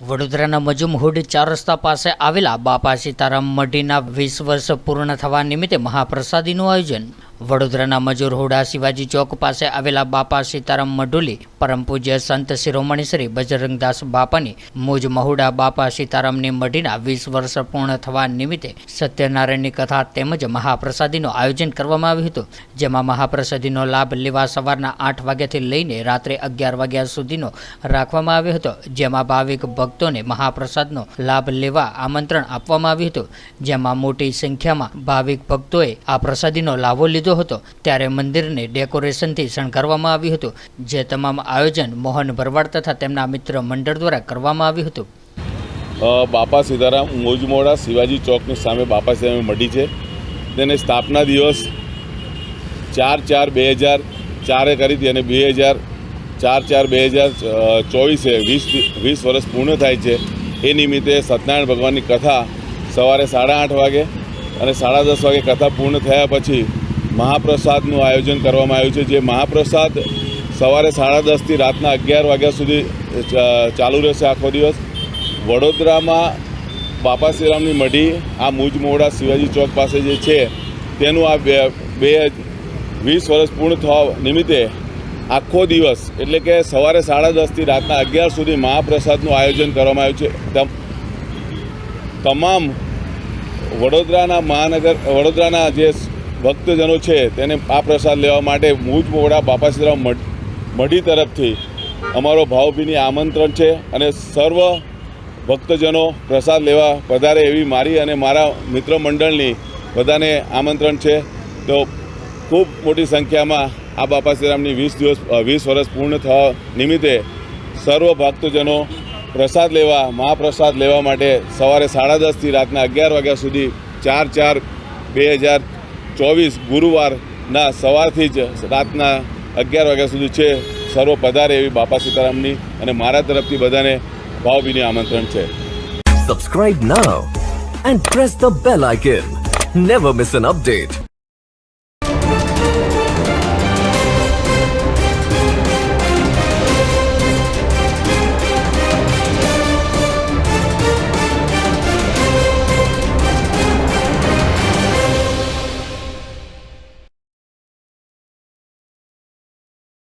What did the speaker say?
વડોદરાના મજુમહુડ ચાર રસ્તા પાસે આવેલા બાપા સીતારામ મઢીના વીસ વર્ષ પૂર્ણ થવા નિમિત્તે મહાપ્રસાદીનું આયોજન. વડોદરાના મજૂર હોડા શિવાજી ચોક પાસે આવેલા બાપા સીતારામ મઢુલી, પરમ પૂજ્ય સંત શિરોમણી શ્રી બજરંગદાસ બાપાની મુજ મહુડા બાપા સીતારામની મઢીના વીસ વર્ષ પૂર્ણ થવા નિમિત્તે સત્યનારાયણની કથા તેમજ મહાપ્રસાદીનું આયોજન કરવામાં આવ્યું હતું, જેમાં મહાપ્રસાદીનો લાભ લેવા સવારના આઠ વાગ્યાથી લઈને રાત્રે અગિયાર વાગ્યા સુધીનો રાખવામાં આવ્યો હતો, જેમાં ભાવિક ભક્તોને મહાપ્રસાદનો લાભ લેવા આમંત્રણ આપવામાં આવ્યું હતું, જેમાં મોટી સંખ્યામાં ભાવિક ભક્તોએ આ પ્રસાદીનો લાભો લીધો હતો. ત્યારે મંદિરને ડેકોરેશનથી શણગારવામાં આવ્યું હતું, જે તમામ આયોજન મોહન ભરવાડ તથા તેમના મિત્ર મંડળ દ્વારા કરવામાં આવ્યું હતું. બાપા સીતારામ મોજમોડા શિવાજી ચોકની સામે બાપા સીતારામ મઢી છે. તેને સ્થાપના દિવસ ચાર ચાર બે હજાર ચારે કરી હતી અને બે હજાર ચાર ચાર બે હજાર ચોવીસે વીસ વીસ વર્ષ પૂર્ણ થાય છે. એ નિમિત્તે સત્યનારાયણ ભગવાનની કથા સવારે સાડા આઠ વાગે અને સાડા દસ વાગે કથા પૂર્ણ થયા પછી મહાપ્રસાદનું આયોજન કરવામાં આવ્યું છે, જે મહાપ્રસાદ સવારે સાડા દસથી રાતના અગિયાર વાગ્યા સુધી ચાલુ રહેશે આખો દિવસ. વડોદરામાં બાપા શ્રીરામની મઢી, આ મુજમોડા શિવાજી ચોક પાસે જે છે, તેનું આ બે બે વીસ વર્ષ પૂર્ણ થવા નિમિત્તે આખો દિવસ, એટલે કે સવારે સાડા દસથી રાતના અગિયાર સુધી મહાપ્રસાદનું આયોજન કરવામાં આવ્યું છે. તમ- તમામ વડોદરાના મહાનગર, વડોદરાના જે ભક્તજનો છે, તેને આ પ્રસાદ લેવા માટે મુજમોડા બાપા શ્રીરામ મઢ તરફથી અમારો ભાવભીની આમંત્રણ છે અને સર્વ ભક્તજનો પ્રસાદ લેવા પધારે એવી મારી અને મારા મિત્ર મંડળની બધાને આમંત્રણ છે. તો ખૂબ મોટી સંખ્યામાં આ બાપા શ્રીરામની વીસ દિવસ વીસ વર્ષ પૂર્ણ થવા નિમિત્તે સર્વ ભક્તજનો પ્રસાદ લેવા, મહાપ્રસાદ લેવા માટે સવારે સાડા દસથી રાતના અગિયાર વાગ્યા સુધી ચાર ચાર બે હજાર ચોવીસ ગુરુવારના સવારથી જ રાતના અગિયાર વાગ્યા સુધી છે, સર્વ પધારે એવી બાપા સીતારામની અને મારા તરફથી બધાને ભાવભીની આમંત્રણ છે Subscribe now and press the bell icon never miss an update.